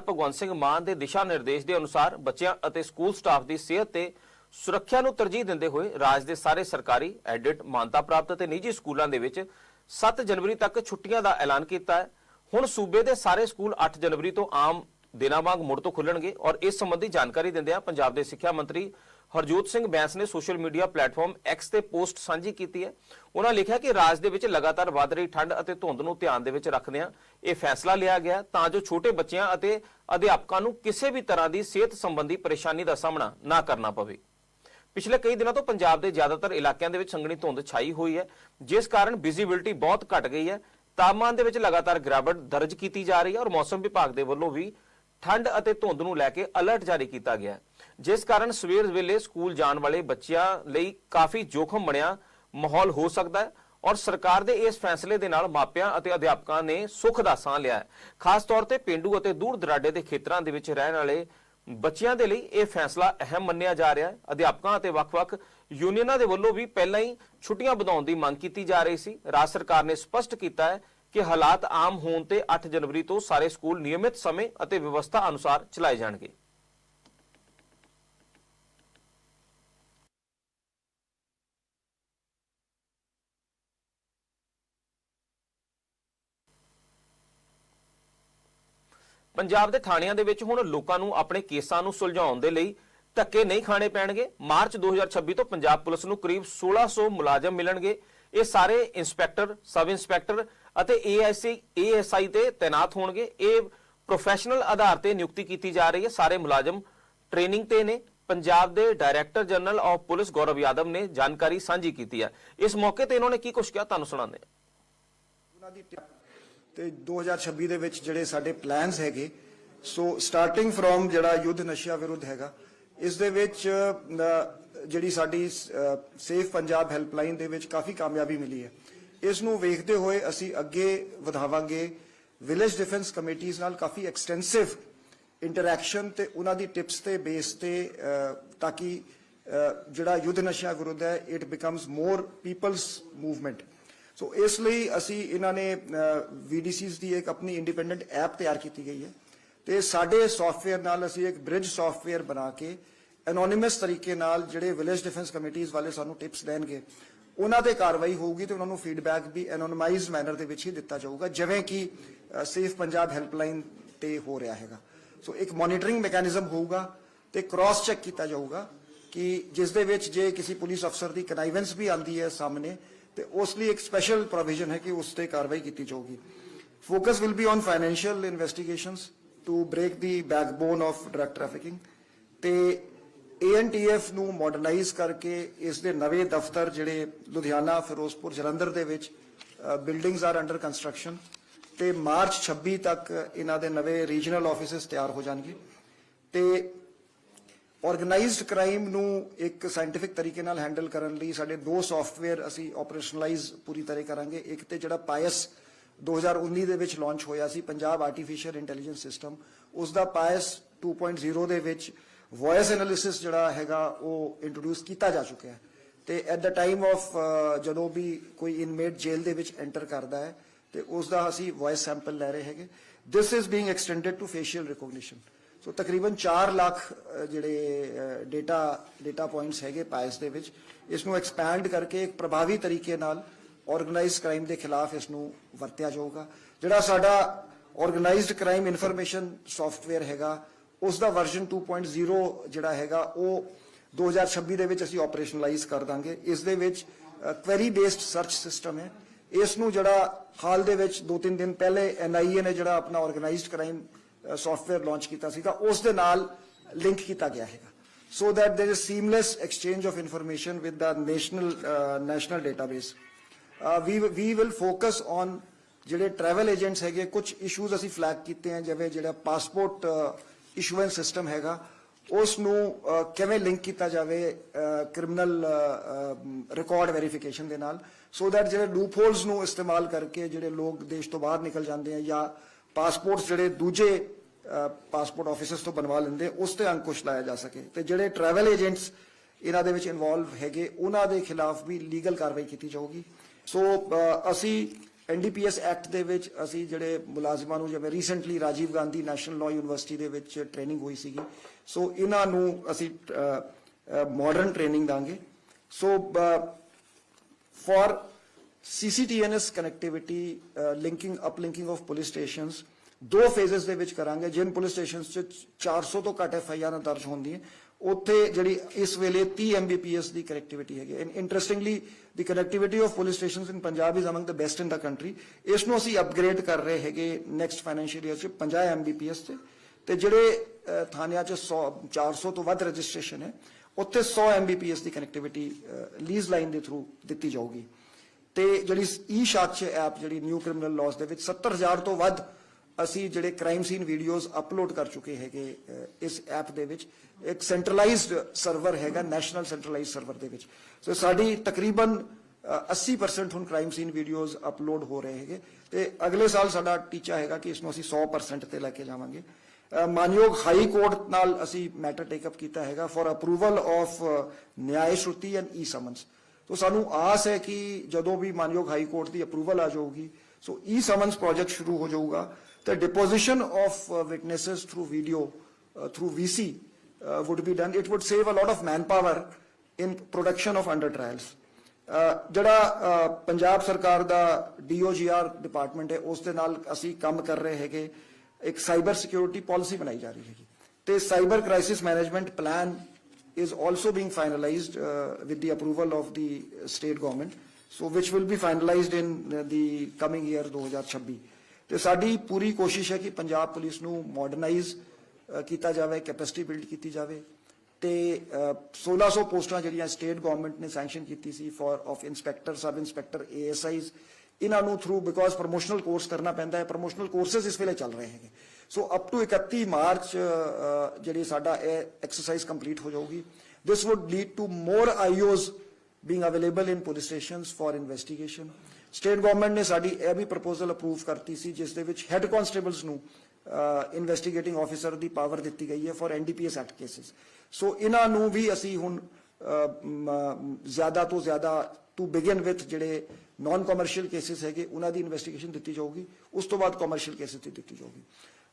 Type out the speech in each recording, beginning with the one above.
ਭਗਵੰਤ ਸਿੰਘ ਮਾਨ ਦੇ ਦਿਸ਼ਾ ਨਿਰਦੇਸ਼ ਦੇ ਅਨੁਸਾਰ ਬੱਚਿਆਂ ਅਤੇ ਸਕੂਲ ਸਟਾਫ ਦੀ ਸਿਹਤ ਤੇ ਸੁਰੱਖਿਆ ਨੂੰ ਤਰਜੀਹ ਦਿੰਦੇ ਹੋਏ ਰਾਜ ਦੇ ਸਾਰੇ ਸਰਕਾਰੀ ਐਡਿਟ ਮਾਨਤਾ ਪ੍ਰਾਪਤ ਅਤੇ ਨਿੱਜੀ ਸਕੂਲਾਂ ਦੇ ਵਿੱਚ 7 ਜਨਵਰੀ ਤੱਕ ਛੁੱਟੀਆਂ ਦਾ ਐਲਾਨ ਕੀਤਾ ਹੈ। ਹੁਣ ਸੂਬੇ ਦੇ ਸਾਰੇ ਸਕੂਲ 8 ਜਨਵਰੀ ਤੋਂ ਆਮ ਦਿਨਾਂ ਵਾਂਗ ਮੁੜ ਤੋਂ ਖੁੱਲਣਗੇ ਔਰ ਇਸ ਸੰਬੰਧੀ ਜਾਣਕਾਰੀ ਦਿੰਦਿਆਂ ਪੰਜਾਬ ਦੇ ਸਿੱਖਿਆ ਮੰਤਰੀ ਹਰਜੋਤ ਸਿੰਘ ਬੈਂਸ ਨੇ ਸੋਸ਼ਲ ਮੀਡੀਆ ਪਲੇਟਫਾਰਮ X ਤੇ ਪੋਸਟ ਸਾਂਝੀ ਕੀਤੀ ਹੈ। ਉਹਨਾਂ ਲਿਖਿਆ ਕਿ ਰਾਜ ਦੇ ਵਿੱਚ ਲਗਾਤਾਰ ਵਧ ਰਹੀ ਠੰਡ ਅਤੇ ਧੁੰਦ ਨੂੰ ਧਿਆਨ ਦੇ ਵਿੱਚ ਰੱਖਦਿਆਂ ਇਹ ਫੈਸਲਾ ਲਿਆ ਗਿਆ ਤਾਂ ਜੋ ਛੋਟੇ ਬੱਚਿਆਂ ਅਤੇ ਅਧਿਆਪਕਾਂ ਨੂੰ ਕਿਸੇ ਵੀ ਤਰ੍ਹਾਂ ਦੀ ਸਿਹਤ ਸੰਬੰਧੀ ਪਰੇਸ਼ਾਨੀ ਦਾ ਸਾਹਮਣਾ ਨਾ ਕਰਨਾ ਪਵੇ। ਪਿਛਲੇ ਕਈ ਦਿਨਾਂ ਤੋਂ ਪੰਜਾਬ ਦੇ ਜ਼ਿਆਦਾਤਰ ਇਲਾਕਿਆਂ ਦੇ ਵਿੱਚ ਸੰਘਣੀ ਧੁੰਦ ਛਾਈ ਹੋਈ ਹੈ, ਜਿਸ ਕਾਰਨ ਵਿਜ਼ਿਬਿਲਟੀ ਬਹੁਤ ਘਟ ਗਈ ਹੈ। ਤਾਪਮਾਨ ਦੇ ਵਿੱਚ ਲਗਾਤਾਰ ਗਿਰਾਵਟ ਦਰਜ ਕੀਤੀ ਜਾ ਰਹੀ ਹੈ ਔਰ ਮੌਸਮ ਵਿਭਾਗ ਦੇ ਵੱਲੋਂ ਵੀ ਠੰਡ ਅਤੇ ਧੁੰਦ ਨੂੰ ਲੈ ਕੇ ਅਲਰਟ ਜਾਰੀ ਕੀਤਾ ਗਿਆ ਹੈ। ਜਿਸ ਕਾਰਨ ਸਵੇਰ ਵੇਲੇ ਸਕੂਲ ਜਾਣ ਵਾਲੇ ਬੱਚਿਆਂ ਲਈ ਕਾਫੀ ਜੋਖਮ ਬਣਿਆ, ਮਾਹੌਲ ਹੋ ਸਕਦਾ ਹੈ ਔਰ ਸਰਕਾਰ ਦੇ ਇਸ ਫੈਸਲੇ ਦੇ ਨਾਲ ਮਾਪਿਆਂ ਅਤੇ ਅਧਿਆਪਕਾਂ ਨੇ ਸੁੱਖ ਦਾ ਸਾਹ ਲਿਆ ਹੈ। ਖਾਸ ਤੌਰ ਤੇ ਪਿੰਡੂ ਅਤੇ ਦੂਰ ਦਰਾਡੇ ਦੇ ਖੇਤਰਾਂ ਦੇ ਵਿੱਚ ਰਹਿਣ ਵਾਲੇ ਬੱਚਿਆਂ ਦੇ ਲਈ ਇਹ ਫੈਸਲਾ ਅਹਿਮ ਮੰਨਿਆ ਜਾ ਰਿਹਾ ਹੈ। ਅਧਿਆਪਕਾਂ ਅਤੇ ਵੱਖ-ਵੱਖ ਯੂਨੀਅਨਾਂ ਦੇ ਵੱਲੋਂ ਵੀ ਪਹਿਲਾਂ ਹੀ ਛੁੱਟੀਆਂ ਵਧਾਉਣ ਦੀ ਮੰਗ ਕੀਤੀ ਜਾ ਰਹੀ ਸੀ। ਰਾਜ ਸਰਕਾਰ ਨੇ ਸਪਸ਼ਟ ਕੀਤਾ ਹੈ ਕਿ ਹਾਲਾਤ ਆਮ ਹੋਣ ਤੇ 8 ਜਨਵਰੀ ਤੋਂ ਸਾਰੇ ਸਕੂਲ ਨਿਯਮਿਤ ਸਮੇਂ ਅਤੇ ਵਿਵਸਥਾ ਅਨੁਸਾਰ ਚਲਾਏ ਜਾਣਗੇ। ਪੰਜਾਬ ਦੇ ਥਾਣਿਆਂ ਦੇ ਵਿੱਚ ਹੁਣ ਲੋਕਾਂ ਨੂੰ ਆਪਣੇ ਕੇਸਾਂ ਨੂੰ ਸੁਲਝਾਉਣ ਦੇ ਲਈ ਧੱਕੇ ਨਹੀਂ ਖਾਣੇ ਪੈਣਗੇ। ਮਾਰਚ 2026 ਤੋਂ ਪੰਜਾਬ ਪੁਲਿਸ ਨੂੰ ਕਰੀਬ 1600 ਮੁਲਾਜ਼ਮ ਮਿਲਣਗੇ। ਇਹ ਸਾਰੇ ਇੰਸਪੈਕਟਰ, ਸਬ ਇੰਸਪੈਕਟਰ ਅਤੇ ਏਐਸਸੀ ਏਐਸਆਈ ਤੇ ਤਾਇਨਾਤ ਹੋਣਗੇ। ਇਹ ਪ੍ਰੋਫੈਸ਼ਨਲ ਆਧਾਰ ਤੇ ਨਿਯੁਕਤੀ ਕੀਤੀ ਜਾ ਰਹੀ ਹੈ। ਸਾਰੇ ਮੁਲਾਜ਼ਮ ਟ੍ਰੇਨਿੰਗ ਤੇ ਨੇ। ਪੰਜਾਬ ਦੇ director general of police Gaurav Yadav ਨੇ ਜਾਣਕਾਰੀ ਸਾਂਝੀ ਕੀਤੀ ਹੈ। ਇਸ ਮੌਕੇ ਤੇ ਇਹਨਾਂ ਨੇ ਕੀ ਕੁਝ ਕਿਹਾ? ਤੁਹਾਨੂੰ ਸੁਣਾਉਂਦੇ ਹਾਂ। ਉਹਨਾਂ ਦੀ ਤੇ 2026 ਦੇ ਵਿੱਚ ਜਿਹੜੇ ਸਾਡੇ ਪਲਾਨਸ ਹੈਗੇ ਸੋ ਸਟਾਰਟਿੰਗ ਫਰੋਮ ਜਿਹੜਾ ਯੁੱਧ ਨਸ਼ਿਆਂ ਵਿਰੁੱਧ ਹੈਗਾ, ਇਸ ਦੇ ਵਿੱਚ ਜਿਹੜੀ ਸਾਡੀ ਸੇਫ ਪੰਜਾਬ ਹੈਲਪਲਾਈਨ ਦੇ ਵਿੱਚ ਕਾਫੀ ਕਾਮਯਾਬੀ ਮਿਲੀ ਹੈ। ਇਸ ਨੂੰ ਵੇਖਦੇ ਹੋਏ ਅਸੀਂ ਅੱਗੇ ਵਧਾਵਾਂਗੇ। ਵਿਲੇਜ ਡਿਫੈਂਸ ਕਮੇਟੀਆਂ ਨਾਲ ਕਾਫੀ ਐਕਸਟੈਂਸਿਵ ਇੰਟਰੈਕਸ਼ਨ ਤੇ ਉਹਨਾਂ ਦੀ ਟਿਪਸ ਤੇ ਬੇਸ ਤੇ ਤਾਂ ਕਿ ਜਿਹੜਾ ਯੁੱਧ ਨਸ਼ਿਆਂ ਵਿਰੁੱਧ ਹੈ it becomes more peoples movement so ਇਸ ਲਈ ਅਸੀਂ ਇਹਨਾਂ ਨੇ VDCs ਦੀ ਇੱਕ ਆਪਣੀ ਇੰਡੀਪੈਂਡੈਂਟ ਐਪ ਤਿਆਰ ਕੀਤੀ ਗਈ ਹੈ। ਤੇ ਸਾਡੇ ਸੌਫਟਵੇਅਰ ਨਾਲ ਅਸੀਂ ਇੱਕ ਬ੍ਰਿਜ ਸੌਫਟਵੇਅਰ ਬਣਾ ਕੇ ਐਨੋਨਿਮਸ ਤਰੀਕੇ ਨਾਲ ਜਿਹੜੇ ਵਿਲੇਜ ਡਿਫੈਂਸ ਕਮੇਟੀਆਂ ਵਾਲੇ ਸਾਨੂੰ ਟਿਪਸ ਦੇਣਗੇ, ਉਹਨਾਂ ਤੇ ਕਾਰਵਾਈ ਹੋਊਗੀ ਤੇ ਉਹਨਾਂ ਨੂੰ ਫੀਡਬੈਕ ਵੀ ਐਨੋਨਮਾਈਜ਼ਡ ਮੈਨਰ ਦੇ ਵਿੱਚ ਹੀ ਦਿੱਤਾ ਜਾਊਗਾ, ਜਿਵੇਂ ਕਿ ਸੇਫ ਪੰਜਾਬ ਹੈਲਪਲਾਈਨ ਤੇ ਹੋ ਰਿਹਾ ਹੈਗਾ। ਸੋ ਇੱਕ ਮੋਨੀਟਰਿੰਗ ਮੈਕੈਨਿਜ਼ਮ ਹੋਊਗਾ ਤੇ ਕ੍ਰਾਸ ਚੈੱਕ ਕੀਤਾ ਜਾਊਗਾ ਕਿ ਜਿਸ ਦੇ ਵਿੱਚ ਜੇ ਕਿਸੇ ਪੁਲਿਸ ਅਫਸਰ ਦੀ ਕਨਾਈਵੈਂਸ ਵੀ ਆਂਦੀ ਹੈ ਸਾਹਮਣੇ ਤੇ ਉਸ ਲਈ ਇੱਕ ਸਪੈਸ਼ਲ ਪ੍ਰੋਵੀਜ਼ਨ ਹੈ ਕਿ ਉਸ ਤੇ ਕਾਰਵਾਈ ਕੀਤੀ ਜਾਊਗੀ। Focus will be on financial investigations to break the backbone of drug trafficking ਤੇ ANTF ਨੂੰ ਮਾਡਰਨਾਈਜ਼ ਕਰਕੇ ਇਸ ਦੇ ਨਵੇਂ ਦਫ਼ਤਰ ਜਿਹੜੇ ਲੁਧਿਆਣਾ, ਫਿਰੋਜ਼ਪੁਰ, ਜਲੰਧਰ ਦੇ ਵਿੱਚ ਬਿਲਡਿੰਗਸ ਆਰ ਅੰਡਰ ਕੰਸਟਰਕਸ਼ਨ ਤੇ ਮਾਰਚ 26 ਤੱਕ ਇਹਨਾਂ ਦੇ ਨਵੇਂ ਰੀਜਨਲ ਆਫਿਸਿਸ ਤਿਆਰ ਹੋ ਜਾਣਗੇ ਤੇ ਆਰਗੇਨਾਈਜ਼ਡ ਕ੍ਰਾਈਮ ਨੂੰ ਇੱਕ ਸਾਇੰਟਿਫਿਕ ਤਰੀਕੇ ਨਾਲ ਹੈਂਡਲ ਕਰਨ ਲਈ ਸਾਡੇ ਦੋ ਸੌਫਟਵੇਅਰ ਅਸੀਂ ਆਪਰੇਸ਼ਨਲਾਈਜ਼ ਪੂਰੀ ਤਰ੍ਹਾਂ ਕਰਾਂਗੇ। ਇੱਕ ਤੇ ਜਿਹੜਾ ਪਾਇਸ 2019 ਦੇ ਵਿੱਚ ਲਾਂਚ ਹੋਇਆ ਸੀ, ਪੰਜਾਬ ਆਰਟੀਫੀਸ਼ੀਅਲ ਇੰਟੈਲੀਜੈਂਸ ਸਿਸਟਮ ਉਸ ਦਾ ਪਾਇਸ 2.0 ਦੇ ਵਿੱਚ ਵੌਇਸ ਐਨਾਲਿਸਿਸ ਜਿਹੜਾ ਹੈਗਾ ਉਹ ਇੰਟਰੋਡਿਊਸ ਕੀਤਾ ਜਾ ਚੁੱਕਿਆ ਹੈ। ਤੇ ਐਟ ਦਾ ਟਾਈਮ ਆਫ ਜਦੋਂ ਵੀ ਕੋਈ ਇਨਮੇਟ ਜੇਲ੍ਹ ਦੇ ਵਿੱਚ ਐਂਟਰ ਕਰਦਾ ਹੈ, ਤੇ ਉਸ ਦਾ ਅਸੀਂ ਵੌਇਸ ਸੈਂਪਲ ਲੈ ਰਹੇ ਹੈਗੇ। This is being extended to facial recognition so ਤਕਰੀਬਨ 4 ਲੱਖ ਜਿਹੜੇ ਡੇਟਾ ਡੇਟਾ ਪੁਆਇੰਟਸ ਹੈਗੇ ਪਾਇਸ ਦੇ ਵਿੱਚ ਇਸ ਨੂੰ ਐਕਸਪੈਂਡ ਕਰਕੇ ਇੱਕ ਪ੍ਰਭਾਵੀ ਤਰੀਕੇ ਨਾਲ ਆਰਗੇਨਾਈਜ਼ਡ ਕ੍ਰਾਈਮ ਦੇ ਖਿਲਾਫ ਇਸ ਨੂੰ ਵਰਤਿਆ ਜਾਊਗਾ। ਜਿਹੜਾ ਸਾਡਾ ਆਰਗੇਨਾਈਜ਼ਡ ਕ੍ਰਾਈਮ ਇਨਫੋਰਮੇਸ਼ਨ ਸੌਫਟਵੇਅਰ ਹੈਗਾ ਉਸ ਦਾ ਵਰਜ਼ਨ 2.0 ਜਿਹੜਾ ਹੈਗਾ, ਉਹ 2026 ਦੇ ਵਿੱਚ ਅਸੀਂ ਆਪਰੇਸ਼ਨਲਾਈਜ਼ ਕਰ ਦਾਂਗੇ। ਇਸ ਦੇ ਵਿੱਚ ਕੁਐਰੀ ਬੇਸਡ ਸਰਚ ਸਿਸਟਮ ਹੈ। ਇਸ ਨੂੰ ਜਿਹੜਾ ਹਾਲ ਦੇ ਵਿੱਚ 2-3 ਦਿਨ ਪਹਿਲੇ ਐਨਆਈਏ ਨੇ ਜਿਹੜਾ ਆਪਣਾ ਆਰਗੇਨਾਈਜ਼ਡ ਕ੍ਰਾਈਮ ਸੌਫਟਵੇਅਰ ਲਾਂਚ ਕੀਤਾ ਸੀਗਾ ਉਸ ਦੇ ਨਾਲ ਲਿੰਕ ਕੀਤਾ ਗਿਆ ਹੈਗਾ। So that there is seamless exchange of information with the national uh, national database uh, we we will focus on ਜਿਹੜੇ ਟਰੈਵਲ ਏਜੰਟਸ ਹੈਗੇ ਕੁਝ ਇਸ਼ੂਜ਼ ਅਸੀਂ ਫਲੈਗ ਕੀਤੇ ਆ ਜਿਵੇਂ ਜਿਹੜਾ ਪਾਸਪੋਰਟ ਇਸ਼ੂਐਂਸ ਸਿਸਟਮ ਹੈਗਾ ਉਸ ਨੂੰ ਕਿਵੇਂ ਲਿੰਕ ਕੀਤਾ ਜਾਵੇ ਕ੍ਰਿਮੀਨਲ ਰਿਕਾਰਡ ਵੈਰੀਫਿਕੇਸ਼ਨ ਦੇ ਨਾਲ। ਸੋ ਦੈਟ ਜਿਹੜੇ ਲੂਪ ਹੋਲਸ ਨੂੰ ਇਸਤੇਮਾਲ ਕਰਕੇ ਜਿਹੜੇ ਲੋਕ ਦੇਸ਼ ਤੋਂ ਬਾਹਰ ਨਿਕਲ ਜਾਂਦੇ ਆ ਜਾਂ ਪਾਸਪੋਰਟਸ ਜਿਹੜੇ ਦੂਜੇ ਪਾਸਪੋਰਟ ਆਫਿਸਸ ਤੋਂ ਬਣਵਾ ਲੈਂਦੇ ਉਸ ਤੇ ਅੰਕੁਸ਼ ਲਾਇਆ ਜਾ ਸਕੇ। ਤੇ ਜਿਹੜੇ ਟਰੈਵਲ ਏਜੰਟਸ ਇਹਨਾਂ ਦੇ ਵਿੱਚ ਇਨਵੋਲਵ ਹੈਗੇ ਉਹਨਾਂ ਦੇ ਖਿਲਾਫ ਵੀ ਲੀਗਲ ਕਾਰਵਾਈ ਕੀਤੀ ਜਾਊਗੀ। ਸੋ ਅ, ਅਸੀਂ ਐਨਡੀਪੀਐਸ ਐਕਟ ਦੇ ਵਿੱਚ ਅਸੀਂ ਜਿਹੜੇ ਮੁਲਾਜ਼ਮਾਂ ਨੂੰ ਜਿਵੇਂ recently Rajiv Gandhi national law university ਦੇ ਵਿੱਚ ਟ੍ਰੇਨਿੰਗ ਹੋਈ ਸੀਗੀ। ਸੋ ਇਹਨਾਂ ਨੂੰ ਅਸੀਂ ਮਾਡਰਨ ਟ੍ਰੇਨਿੰਗ ਦਾਂਗੇ। So for CCTNS connectivity uh, linking uplinking of police stations. ਦੋ ਫੇਜ਼ਸ ਦੇ ਵਿੱਚ ਕਰਾਂਗੇ ਜਿਨ ਪੁਲਿਸ ਸਟੇਸ਼ਨਸ ਚ 400 ਤੋਂ ਘੱਟ ਐਫਆਈਆਰ ਦਰਜ ਹੁੰਦੀ ਹੈ ਉੱਥੇ ਜਿਹੜੀ ਇਸ ਵੇਲੇ 30 Mbps ਦੀ ਕਨੈਕਟੀਵਿਟੀ ਹੈਗੀ and interestingly the connectivity of police stations in Punjab is among the best in the country ਇਸ ਨੂੰ ਅਸੀਂ ਅਪਗ੍ਰੇਡ ਕਰ ਰਹੇ ਹੈਗੇ ਨੈਕਸਟ ਫਾਈਨੈਂਸ਼ੀਅਲ ਈਅਰ ਚ 50 Mbps ਤੇ ਤੇ ਜਿਹੜੇ ਥਾਣਿਆਂ ਚ 100 400 ਤੋਂ ਵੱਧ ਰਜਿਸਟ੍ਰੇਸ਼ਨ ਹੈ ਉੱਥੇ 100 Mbps ਦੀ ਕਨੈਕਟੀਵਿਟੀ ਲੀਜ਼ ਲਾਈਨ ਦੇ ਥਰੂ ਦਿੱਤੀ ਜਾਊਗੀ ਤੇ ਜਿਹੜੀ ਈ ਸਾਕਸ਼ ਐਪ ਜਿਹੜੀ ਨਿਊ ਕ੍ਰਿਮੀਨਲ ਲਾਜ਼ ਦੇ ਵਿੱਚ 70000 ਤੋਂ ਵੱਧ ਅਸੀਂ ਜਿਹੜੇ ਕ੍ਰਾਈਮ ਸੀਨ ਵੀਡੀਓਜ਼ ਅਪਲੋਡ ਕਰ ਚੁੱਕੇ ਹੈਗੇ ਇਸ ਐਪ ਦੇ ਵਿੱਚ ਇੱਕ ਸੈਂਟਰਲਾਈਜ਼ਡ ਸਰਵਰ ਹੈਗਾ ਨੈਸ਼ਨਲ ਸੈਂਟਰਲਾਈਜ਼ਡ ਸਰਵਰ ਦੇ ਵਿੱਚ। ਸੋ ਸਾਡੀ ਤਕਰੀਬਨ ਅਹ, 80% ਹੁਣ ਕ੍ਰਾਈਮ ਸੀਨ ਵੀਡੀਓਜ਼ ਅਪਲੋਡ ਹੋ ਰਹੇ ਹੈਗੇ ਤੇ ਅਗਲੇ ਸਾਲ ਸਾਡਾ ਟੀਚਾ ਹੈਗਾ ਕਿ ਇਸ ਨੂੰ ਅਸੀਂ 100% ਤੇ ਲੈ ਕੇ ਜਾਵਾਂਗੇ। ਮਾਨਯੋਗ ਹਾਈ ਕੋਰਟ ਨਾਲ ਅਸੀਂ ਮੈਟਰ ਟੇਕ ਅਪ ਕੀਤਾ ਹੈਗਾ for approval of Nyaya Shruti and e summons ਤੋ ਸਾਨੂੰ ਆਸ ਹੈ ਕਿ ਜਦੋਂ ਵੀ ਮਾਨਯੋਗ ਹਾਈ ਕੋਰਟ ਦੀ ਅਪਰੂਵਲ ਆ ਜਾਊਗੀ, ਸੋ ਈ ਸਮਨਸ ਪ੍ਰੋਜੈਕਟ ਸ਼ੁਰੂ ਹੋ ਜਾਊਗਾ। ਤੇ deposition of witnesses through video through VC would be done. It would save a lot of manpower in production of under trials. Uh, ਜਿਹੜਾ uh, ਪੰਜਾਬ ਸਰਕਾਰ ਦਾ ਡੀਓਜੀਆਰ ਡਿਪਾਰਟਮੈਂਟ ਹੈ, ਉਸ ਦੇ ਨਾਲ ਅਸੀਂ ਕੰਮ ਕਰ ਰਹੇ ਹੈਗੇ। ਇੱਕ ਸਾਈਬਰ ਸਿਕਿਉਰਿਟੀ ਪਾਲਿਸੀ ਬਣਾਈ ਜਾ ਰਹੀ ਹੈਗੀ। ਤੇ cyber crisis management plan is also being finalized uh, with the approval of the state government so which will be finalized in uh, the coming year 2026 ਤੇ ਸਾਡੀ ਪੂਰੀ ਕੋਸ਼ਿਸ਼ ਹੈ ਕਿ ਪੰਜਾਬ ਪੁਲਿਸ ਨੂੰ ਮਾਡਰਨਾਈਜ਼ ਕੀਤਾ ਜਾਵੇ ਕੈਪੈਸਿਟੀ ਬਿਲਡ ਕੀਤੀ ਜਾਵੇ। ਤੇ ਅਹ, 1600 ਪੋਸਟਾਂ ਜਿਹੜੀਆਂ ਸਟੇਟ ਗਵਰਨਮੈਂਟ ਨੇ ਸੈਂਕਸ਼ਨ ਕੀਤੀ ਸੀ for of inspector sub inspector ASIs ਇਹਨਾਂ ਨੂੰ ਥਰੂ ਬਿਕੋਜ਼ ਪ੍ਰੋਮੋਸ਼ਨਲ ਕੋਰਸ ਕਰਨਾ ਪੈਂਦਾ ਹੈ। ਪ੍ਰੋਮੋਸ਼ਨਲ ਕੋਰਸਸ ਇਸ ਵੇਲੇ ਚੱਲ ਰਹੇ ਹੈਗੇ। ਸੋ ਅਪ ਟੂ 31 ਮਾਰਚ ਜਿਹੜੀ ਸਾਡਾ ਇਹ ਐਕਸਰਸਾਈਜ਼ ਕੰਪਲੀਟ ਹੋ ਜਾਊਗੀ this would lead to more IOs being available in police stations for investigation. State government ਨੇ ਸਾਡੀ ਇਹ ਵੀ ਪ੍ਰਪੋਜ਼ਲ ਅਪਰੂਵ ਕਰਤੀ ਸੀ, ਜਿਸ ਦੇ ਵਿੱਚ ਹੈੱਡ ਕਨਸਟੇਬਲਸ ਨੂੰ ਇਨਵੈਸਟੀਗੇਟਿੰਗ ਆਫੀਸਰ ਦੀ ਪਾਵਰ ਦਿੱਤੀ ਗਈ ਹੈ for NDPS act cases so ਇਹਨਾਂ ਨੂੰ ਵੀ ਅਸੀਂ ਹੁਣ ਜ਼ਿਆਦਾ ਤੋਂ ਜ਼ਿਆਦਾ ਟੂ ਬਿਗਨ ਵਿਥ ਜਿਹੜੇ ਨਾਨ ਕਮਰਸ਼ੀਅਲ ਕੇਸਿਸ ਹੈਗੇ, ਉਹਨਾਂ ਦੀ ਇਨਵੈਸਟੀਗੇਸ਼ਨ ਦਿੱਤੀ ਜਾਊਗੀ। ਉਸ ਤੋਂ ਬਾਅਦ ਕਮਰਸ਼ੀਅਲ ਕੇਸਿਸ ਦੀ ਦਿੱਤੀ ਜਾਊਗੀ।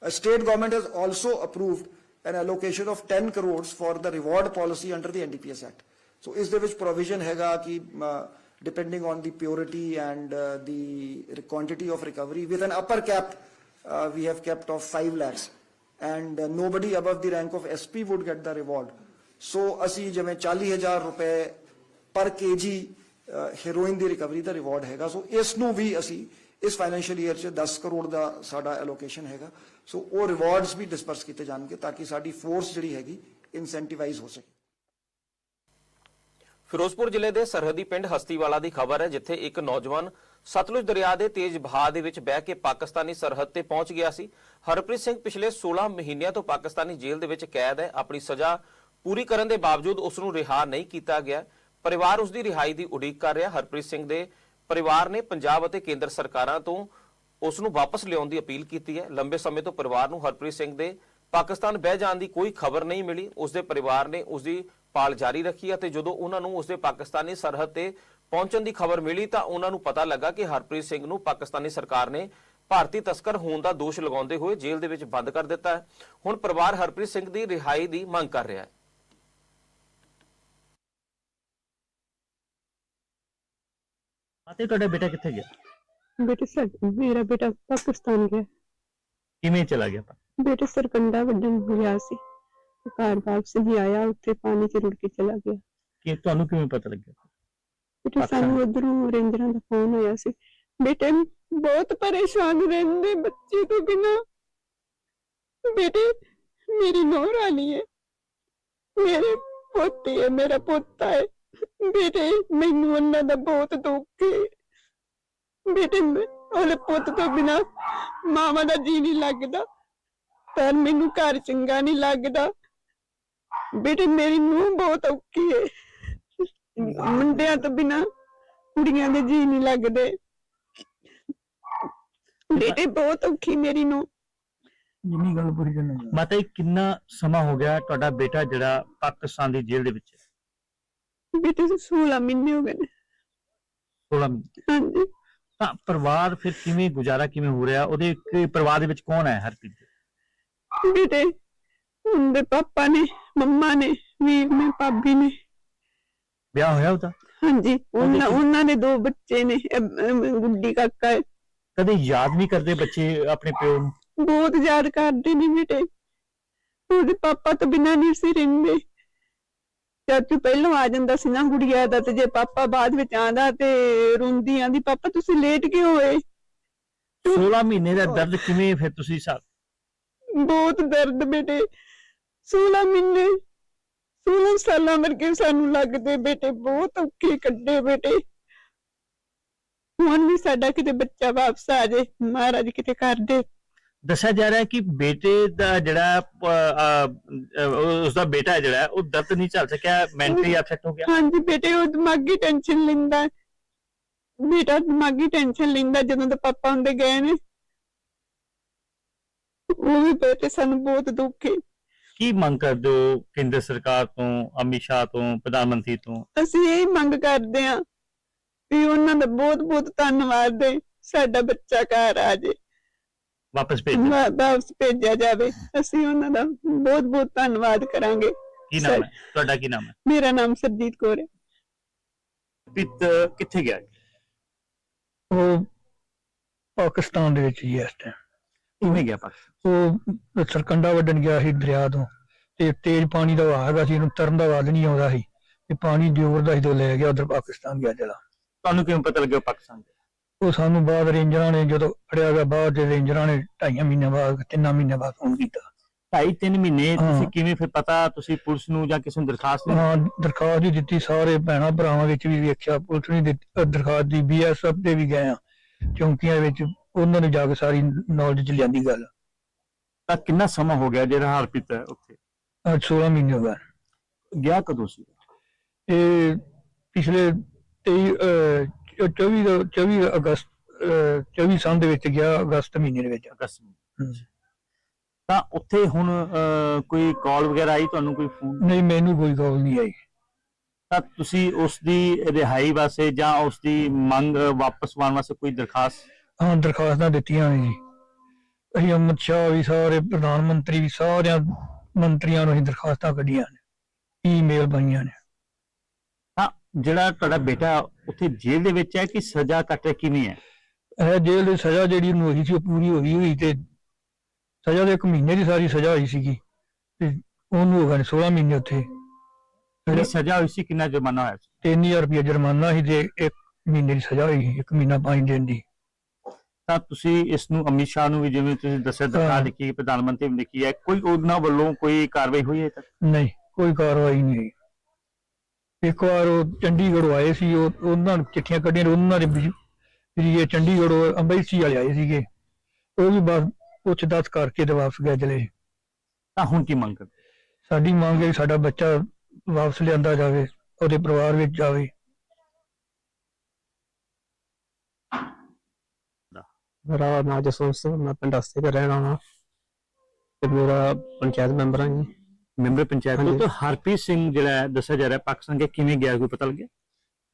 State government has also approved an allocation of 10 crores for the reward policy under the NDPS Act. So ਇਸ ਦੇ ਵਿੱਚ provision ਹੈਗਾ ਕਿ uh, depending on the purity and uh, the quantity of recovery with an upper cap uh, we have kept of 5 lakhs and uh, nobody above the rank of SP would get the reward. So ਅਸੀਂ ਜਿਵੇਂ 40000 ਰੁਪਏ per KG heroin ਦੀ recovery ਦਾ reward ਹੈਗਾ so ਇਸ ਨੂੰ ਵੀ ਅਸੀਂ ਇਸ financial year 'ਚ 10 ਕਰੋੜ ਦਾ ਸਾਡਾ ਐਲੋਕੇਸ਼ਨ ਹੈਗਾ। ਸੋ ਉਹ ਰਿਵਾਰਡਸ ਵੀ ਡਿਸਪਰਸ ਕੀਤੇ ਜਾਣਗੇ ਤਾਂ ਕਿ ਸਾਡੀ ਫੋਰਸ ਜਿਹੜੀ ਹੈਗੀ ਇਨਸੈਂਟੀਵਾਈਜ਼ ਹੋ ਸਕੇ। ਫਿਰੋਜ਼ਪੁਰ ਜ਼ਿਲ੍ਹੇ ਦੇ ਸਰਹੱਦੀ ਪਿੰਡ ਹਸਤੀਵਾਲਾ ਦੀ ਖਬਰ ਹੈ, ਜਿੱਥੇ ਇੱਕ ਨੌਜਵਾਨ ਸਤਲੁਜ ਦਰਿਆ ਦੇ ਤੇਜ਼ ਵਹਾਅ ਦੇ ਵਿੱਚ ਬਹਿ ਕੇ ਪਾਕਿਸਤਾਨੀ ਸਰਹੱਦ ਤੇ ਪਹੁੰਚ ਗਿਆ ਸੀ। ਹਰਪ੍ਰੀਤ ਸਿੰਘ ਪਿਛਲੇ 16 ਮਹੀਨਿਆਂ ਤੋਂ ਪਾਕਿਸਤਾਨੀ ਜੇਲ੍ਹ ਦੇ ਵਿੱਚ ਕੈਦ ਹੈ। ਆਪਣੀ ਸਜ਼ਾ ਪੂਰੀ ਕਰਨ ਦੇ ਬਾਵਜੂਦ ਉਸ ਨੂੰ ਰਿਹਾ ਨਹੀਂ ਕੀਤਾ ਗਿਆ। ਪਰਿਵਾਰ ਉਸ ਦੀ ਰਿਹਾਈ ਦੀ ਉਡੀਕ ਕਰ ਰਿਹਾ। ਹਰਪ੍ਰੀਤ ਸਿੰਘ ਦੇ ਪਰਿਵਾਰ ਨੇ ਪੰਜਾਬ ਅਤੇ ਕੇਂਦਰ ਸਰਕਾਰਾਂ ਤੋਂ ਉਸ ਨੂੰ ਵਾਪਸ ਲਿਆਉਣ ਦੀ ਅਪੀਲ ਕੀਤੀ ਹੈ। ਲੰਬੇ ਸਮੇਂ ਤੋਂ ਪਰਿਵਾਰ ਨੂੰ ਹਰਪ੍ਰੀਤ ਸਿੰਘ ਦੇ ਪਾਕਿਸਤਾਨ ਬਹਿ ਜਾਣ ਦੀ ਕੋਈ ਖਬਰ ਨਹੀਂ ਮਿਲੀ। ਉਸ ਦੇ ਪਰਿਵਾਰ ਨੇ ਉਸ ਦੀ ਪਾਲ ਜਾਰੀ ਰੱਖੀ ਅਤੇ ਜਦੋਂ ਉਹਨਾਂ ਨੂੰ ਉਸ ਦੇ ਪਾਕਿਸਤਾਨੀ ਸਰਹੱਦ ਤੇ ਪਹੁੰਚਣ ਦੀ ਖਬਰ ਮਿਲੀ ਤਾਂ ਉਹਨਾਂ ਨੂੰ ਪਤਾ ਲੱਗਾ ਕਿ ਹਰਪ੍ਰੀਤ ਸਿੰਘ ਨੂੰ ਪਾਕਿਸਤਾਨੀ ਸਰਕਾਰ ਨੇ ਭਾਰਤੀ ਤਸਕਰ ਹੋਣ ਦਾ ਦੋਸ਼ ਲਗਾਉਂਦੇ ਹੋਏ ਜੇਲ੍ਹ ਦੇ ਵਿੱਚ ਬੰਦ ਕਰ ਦਿੱਤਾ ਹੈ। ਹੁਣ ਪਰਿਵਾਰ ਹਰਪ੍ਰੀਤ ਸਿੰਘ ਦੀ ਰਿਹਾਈ ਦੀ ਮੰਗ ਕਰ ਰਿਹਾ ਹੈ। ਅਤੇ ਤੁਹਾਡਾ ਬੇਟਾ ਕਿੱਥੇ ਗਿਆ? ਬੇਟੇ ਸਰ ਮੇਰਾ ਬੇਟਾ ਪਾਕਿਸਤਾਨ ਗਿਆ। ਕਿਵੇਂ ਚਲਾ ਗਿਆ ਬੇਟੇ ਸਰਕੰਡਾ ਵੱਢਣ ਗਿਆ ਸੀ। ਤੇ ਘਰ ਵਾਪਸ ਨਹੀਂ ਆਇਆ ਉੱਥੇ ਪਾਣੀ 'ਚ ਰੁੜ ਕੇ ਚਲਾ ਗਿਆ। ਕਿ ਤੁਹਾਨੂੰ ਕਿਵੇਂ ਪਤਾ ਲੱਗਿਆ? ਬੇਟੇ ਸਾਨੂੰ ਉਧਰੋਂ ਰੇਂਜਰਾਂ ਦਾ ਫੋਨ ਆਇਆ ਸੀ। ਬੇਟੇ ਬਹੁਤ ਪਰੇਸ਼ਾਨ ਰਹਿੰਦੇ ਬੱਚੇ ਤੋਂ ਬਿਨਾ। ਬੇਟੇ ਮੇਰੀ ਨੂੰਹ ਰਾਣੀ ਹੈ। ਮੇਰੇ ਪੋਤੀ ਹੈ ਮੇਰਾ ਪੋਤਾ ਹੈ। ਬੇਟੇ ਮੈਨੂੰ ਉਹਨਾਂ ਦਾ ਬਹੁਤ ਦੁੱਖ ਹੈ ਬੇਟੇ ਮੈਂ- ਉਹਦੇ ਪੁੱਤ ਤੋਂ ਬਿਨਾ ਮਾਵਾਂ ਦਾ ਜੀ ਨਹੀਂ ਲੱਗਦਾ ਪਰ ਮੈਨੂੰ ਘਰ ਚੰਗਾ ਨਹੀਂ ਲੱਗਦਾ। ਬੇਟੇ ਮੇਰੀ ਨੂੰਹ ਬਹੁਤ ਔਖੀ ਹੈ ਮੁੰਡਿਆਂ ਤੋਂ ਬਿਨਾ ਕੁੜੀਆਂ ਦੇ ਜੀ ਨਹੀਂ ਲੱਗਦੇ। ਬੇਟੇ ਬਹੁਤ ਔਖੀ ਮੇਰੀ ਨੂੰ ਜਿੰਨੀ ਗੱਲ ਪੂਰੀ ਕਰਨਾ ਮਾਤਾ ਜੀ ਕਿੰਨਾ ਸਮਾਂ ਹੋ ਗਿਆ ਤੁਹਾਡਾ ਬੇਟਾ ਜਿਹੜਾ ਪਾਕਿਸਤਾਨ ਦੀ ਜੇਲ੍ਹ ਦੇ ਵਿੱਚ ਬੇਟੇ 16 ਮਹੀਨੇ ਹੋ ਗਏ ਨੇ। 16 ਮਹੀਨੇ। ਹਾਂਜੀ। ਤਾਂ ਪਰਿਵਾਰ ਫਿਰ ਕਿਵੇਂ ਗੁਜ਼ਾਰਾ ਕਿਵੇਂ ਹੋ ਰਿਹਾ? ਉਹਦੇ ਇੱਕ ਪਰਿਵਾਰ ਦੇ ਵਿੱਚ ਕੌਣ ਹੈ ਹਰਪ੍ਰੀਤ? ਦੇ? ਬੇਟੇ ਉਹਦੇ ਪਾਪਾ ਨੇ ਮੰਮਾ ਨੇ ਵੀਰ ਨੇ ਭਾਬੀ ਨੇ। ਵਿਆਹ ਹੋਇਆ ਉਹਦਾ? ਹਾਂਜੀ। ਉਹਨਾਂ ਉਹਨਾਂ ਦੇ ਦੋ ਬੱਚੇ ਨੇ ਗੁੱਡੀ ਕਾਕਾ ਹੈ। ਕਦੇ ਯਾਦ ਨਹੀਂ ਕਰਦੇ ਬੱਚੇ ਆਪਣੇ ਪਿਓ ਨੂੰ? ਬਹੁਤ ਯਾਦ ਕਰਦੇ ਨੇ ਬੇਟੇ। ਉਹਦੇ ਪਾਪਾ ਤੋਂ ਬਿਨਾਂ ਨਹੀਂ ਸੀ ਰਹਿੰਦੇ। ਚਾਚੂ ਪਹਿਲਾਂ ਆ ਜਾਂਦਾ ਸੀ ਨਾ ਗੁੜੀਆ ਦਾ ਤੇ ਜੇ ਪਾਪਾ ਬਾਅਦ ਵਿੱਚ ਆਂਦਾ ਤੇ ਰੋਂਦੀ ਆਂਦੀ ਪਾਪਾ ਤੁਸੀਂ ਲੇਟ ਕਿਉਂ ਹੋਏ? 16 ਮਹੀਨੇ ਦਾ ਦਰਦ ਕਿਵੇਂ ਫਿਰ ਤੁਸੀਂ ਸਾ ਬਹੁਤ ਦਰਦ ਬੇਟੇ। 16 ਮਹੀਨੇ 16 ਸਾਲਾਂ ਵਰਗੇ ਸਾਨੂੰ ਲੱਗਦੇ ਬੇਟੇ ਬਹੁਤ ਔਖੇ ਕੱਢੇ ਬੇਟੇ। ਹੁਣ ਵੀ ਸਾਡਾ ਕਿਤੇ ਬੱਚਾ ਵਾਪਸ ਆ ਜਾਏ ਮਹਾਰਾਜ ਕਿਤੇ ਕਰ ਦੇ। ਦੱਸਿਆ ਜਾ ਰਿਹਾ ਹੈ ਕਿ ਬੇਟੇ ਦਾ ਜਿਹੜਾ ਉਸ ਦਾ ਬੇਟਾ ਹੈ ਜਿਹੜਾ ਉਹ ਦਰਦ ਨਹੀਂ ਚੱਲ ਸਕਿਆ ਮੈਂਟਲੀ ਅਪਸੈਟ ਹੋ ਗਿਆ। ਹਾਂਜੀ ਬੇਟੇ ਉਹ ਦਿਮਾਗੀ ਟੈਨਸ਼ਨ ਲੈਂਦਾ। ਬੇਟਾ ਦਿਮਾਗੀ ਟੈਨਸ਼ਨ ਲੈਂਦਾ ਜਦੋਂ ਦੇ ਪਾਪਾ ਹੁੰਦੇ ਗਏ ਨੇ। ਉਹ ਵੀ ਬੇਟੇ ਸਾਨੂੰ ਬਹੁਤ ਦੁੱਖ। ਹੈ ਕੀ ਮੰਗ ਕਰਦੇ ਹੋ ਕੇਂਦਰ ਸਰਕਾਰ ਤੋਂ ਅਮਿਤ ਸ਼ਾਹ ਤੋਂ ਪ੍ਰਧਾਨ ਮੰਤਰੀ ਤੋਂ? ਅਸੀਂ ਇਹ ਮੰਗ ਕਰਦੇ ਹਾਂ ਵੀ ਉਹਨਾਂ ਦਾ ਬਹੁਤ ਬਹੁਤ ਧੰਨਵਾਦ ਹੈ ਸਾਡਾ ਬੱਚਾ ਘਰ ਆ ਜੇ। ਵਾਪਸ ਭੇਜ। ਵਾ- ਵਾਪਸ ਭੇਜਿਆ ਜਾਵੇ। ਅਸੀਂ ਉਹਨਾਂ ਦਾ ਬਹੁਤ ਬਹੁਤ ਧੰਨਵਾਦ ਕਰਾਂਗੇ। ਕੀ ਨਾਮ ਹੈ? ਤੁਹਾਡਾ ਕੀ ਨਾਮ ਹੈ? ਮੇਰਾ ਨਾਮ ਸਰਜੀਤ ਕੌਰ ਹੈ। ਪਿਤ ਕਿੱਥੇ ਗਿਆ? ਉਹ ਪਾਕਿਸਤਾਨ ਦੇ ਵਿੱਚ ਹੀ ਹੈ ਇਸ ਟਾਈਮ ਕਿਵੇਂ ਗਿਆ ਪਾਕਿਸਤਾਨ? ਉਹ ਸਰਕੰਡਾ ਵੱਢਣ ਗਿਆ ਸੀ ਦਰਿਆ ਤੋਂ ਤੇ ਤੇਜ਼ ਪਾਣੀ ਦਾ ਵਹਾਅ ਹੈਗਾ ਸੀ ਇਹਨੂੰ ਤਰਨ ਦਾ ਵਾਦ ਨਹੀਂ ਆਉਂਦਾ ਸੀ ਤੇ ਪਾਣੀ ਜ਼ੋਰ ਦਾ ਸੀ ਤੇ ਲੈ ਗਿਆ ਉਧਰ ਪਾਕਿਸਤਾਨ ਗਿਆ ਚਲਾ ਤੁਹਾਨੂੰ ਕਿਵੇਂ ਪਤਾ ਲੱਗਿਆ ਪਾਕਿਸਤਾਨ ਗਿਆ ਉਹ ਸਾਨੂੰ ਬਾਅਦ ਰੇਂਜਰਾਂ ਨੇ ਜਦੋਂ ਫੜਿਆ ਗਿਆ ਬਾਅਦ ਦੇ ਰੇਂਜਰਾਂ ਨੇ ਢਾਈਆਂ ਮਹੀਨਿਆਂ ਬਾਅਦ ਤਿੰਨਾਂ ਮਹੀਨਿਆਂ ਬਾਅਦ ਫੋਨ ਕੀਤਾ। ਢਾਈ ਤਿੰਨ ਮਹੀਨੇ ਹਾਂ। ਤੁਸੀਂ ਕਿਵੇਂ ਫਿਰ ਪਤਾ ਤੁਸੀਂ ਪੁਲਿਸ ਨੂੰ ਜਾਂ ਕਿਸੇ ਨੂੰ ਦਰਖਾਸਤ ਹਾਂ ਦਰਖਾਸਤ ਵੀ ਦਿੱਤੀ ਸਾਰੇ ਭੈਣਾਂ ਭਰਾਵਾਂ ਵਿੱਚ ਵੀ ਵੇਖਿਆ ਪੁਲਿਸ ਨੇ ਦਰਖਾਸਤ ਦੀ ਬੀਐਸਐਫ ਦੇ ਵੀ ਗਏ ਆ ਚੌਂਕੀਆਂ ਵਿੱਚ ਉਹਨਾਂ ਨੇ ਜਾ ਕੇ ਸਾਰੀ ਨੌਲੇਜ ਚ ਲਿਆਂਦੀ ਗੱਲ। ਤਾਂ ਕਿੰਨਾ ਸਮਾਂ ਹੋ ਗਿਆ ਜਿਹੜਾ ਹਰਪ੍ਰੀਤ ਹੈ ਉੱਥੇ? ਅੱਜ 16 ਮਹੀਨੇ ਹੋ ਗਏ। ਗਿਆ ਕਦੋਂ ਸੀ? ਇਹ ਪਿਛਲੇ 23 ਅਹ, ਚ- 24 ਦਾ- 24 ਅਗਸਤ ਅਹ, 24 ਸਾਲ ਦੇ ਵਿੱਚ ਗਿਆ ਅਗਸਤ ਮਹੀਨੇ ਦੇ ਵਿੱਚ। ਅਗਸਤ ਨੂੰ ਹਮ। ਤਾਂ ਉੱਥੇ ਹੁਣ ਅਹ, ਕੋਈ ਕਾਲ ਵਗੈਰਾ ਆਈ ਤੁਹਾਨੂੰ ਕੋਈ ਫੋਨ ਨਹੀਂ ਮੈਨੂੰ ਕੋਈ ਕਾਲ ਨਹੀਂ ਆਈ। ਤਾਂ ਤੁਸੀਂ ਉਸ ਦੀ ਰਿਹਾਈ ਵਾਸਤੇ ਜਾਂ ਉਸ ਦੀ ਮੰਗ ਵਾਪਸ ਪਾਉਣ ਵਾਸਤੇ ਕੋਈ ਦਰਖਾਸਤ? ਹਾਂ ਦਰਖਾਸਤਾਂ ਦਿੱਤੀਆਂ ਨੇ ਜੀ। ਅਸੀਂ ਅਮਿਤ ਸ਼ਾਹ ਵੀ ਸਾਰੇ ਪ੍ਰਧਾਨ ਮੰਤਰੀ ਵੀ ਸਾਰਿਆਂ ਮੰਤਰੀਆਂ ਨੂੰ ਅਸੀਂ ਦਰਖਾਸਤਾਂ ਕੱਢੀਆਂ ਨੇ। ਈਮੇਲ ਪਾਈਆਂ ਨੇ। ਜਿਹੜਾ ਤੁਹਾਡਾ ਬੇਟਾ ਉੱਥੇ ਜੇਲ੍ਹ ਦੇ ਵਿੱਚ ਹੈ ਕਿ ਸਜ਼ਾ ਕੱਟ ਰਿਹਾ ਕਿਵੇਂ ਹੈ? ਇਹ ਜੇਲ੍ਹ ਦੀ ਸਜ਼ਾ ਜਿਹੜੀ ਉਹਨੂੰ ਹੋਈ ਸੀ ਉਹ ਪੂਰੀ ਹੋ ਗਈ ਹੋਈ ਤੇ ਸਜ਼ਾ ਦੇ ਇੱਕ ਮਹੀਨੇ ਦੀ ਸਾਰੀ ਸਜ਼ਾ ਹੋਈ ਸੀਗੀ ਤੇ ਉਹਨੂੰ ਹੋ ਗਏ ਨੇ 16 ਮਹੀਨੇ ਉੱਥੇ। ਜਿਹੜੀ ਸਜ਼ਾ ਹੋਈ ਸੀ ਕਿੰਨਾ ਜੁਰਮਾਨਾ ਹੋਇਆ ਸੀ? 3000 ਰੁਪਏ ਜੁਰਮਾਨਾ ਸੀ ਤੇ ਇੱਕ ਮਹੀਨੇ ਦੀ ਸਜ਼ਾ ਹੋਈ ਇੱਕ ਮਹੀਨਾ ਪੰਜ ਦਿਨ ਦੀ। ਤਾਂ ਤੁਸੀਂ ਇਸ ਨੂੰ ਅਮਿਤ ਸ਼ਾਹ ਨੂੰ ਵੀ ਜਿਵੇਂ ਤੁਸੀਂ ਦੱਸਿਆ ਦਰਖਾਸਤ। ਲਿਖੀ ਪ੍ਰਧਾਨ ਮੰਤਰੀ ਨੂੰ ਲਿਖੀ ਹੈ ਕੋਈ ਉਹਨਾਂ ਵੱਲੋਂ ਕੋਈ ਕਾਰਵਾਈ ਹੋਈ ਹੈ ਤੱਕ ਨਹੀਂ ਕੋਈ ਕਾਰਵਾਈ ਨਹੀਂ ਹੋਈ। ਇੱਕ ਵਾਰ ਉਹ ਚੰਡੀਗੜ੍ਹ ਆਏ ਸੀ ਉਹ ਉਹਨਾਂ ਨੂੰ ਚਿੱਠੀਆਂ ਕੱਢੀਆਂ ਤੇ ਉਹਨਾਂ ਦੇ ਵੀ ਇਹ ਚੰਡੀਗੜ੍ਹ ਅੰਬੈਸੀ ਵਾਲੇ ਆਏ ਸੀਗੇ। ਉਹ ਵੀ ਬਸ ਪੁੱਛ ਦੱਸ ਕਰਕੇ ਤੇ ਵਾਪਸ ਗਏ ਚਲੇ। ਤਾਂ ਹੁਣ ਕੀ ਮੰਗ ਕਰਦੇ? ਸਾਡੀ ਮੰਗ ਹੈ ਕਿ ਸਾਡਾ ਬੱਚਾ ਵਾਪਸ ਲਿਆਂਦਾ ਜਾਵੇ ਉਹਦੇ ਪਰਿਵਾਰ ਵਿੱਚ ਜਾਵੇ। ਮੇਰਾ ਨਾਂ ਜਸਵੰਤ ਸਿੰਘ ਮੈਂ ਪਿੰਡ ਹਸਤੇ ਦਾ ਰਹਿਣ ਵਾਲਾ ਤੇ ਮੇਰਾ ਪੰਚਾਇਤ ਮੈਂਬਰ ਹਾਂ ਜੀ। ਮੈਂਬਰ ਪੰਚਾਇਤ। ਤੋਂ ਹਰਪ੍ਰੀਤ ਸਿੰਘ ਜਿਹੜਾ ਹੈ, ਦੱਸਿਆ ਜਾ ਰਿਹਾ ਪਾਕਿਸਤਾਨ ਗਿਆ ਕਿਵੇਂ ਗਿਆ ਕੋਈ ਪਤਾ ਲੱਗਿਆ?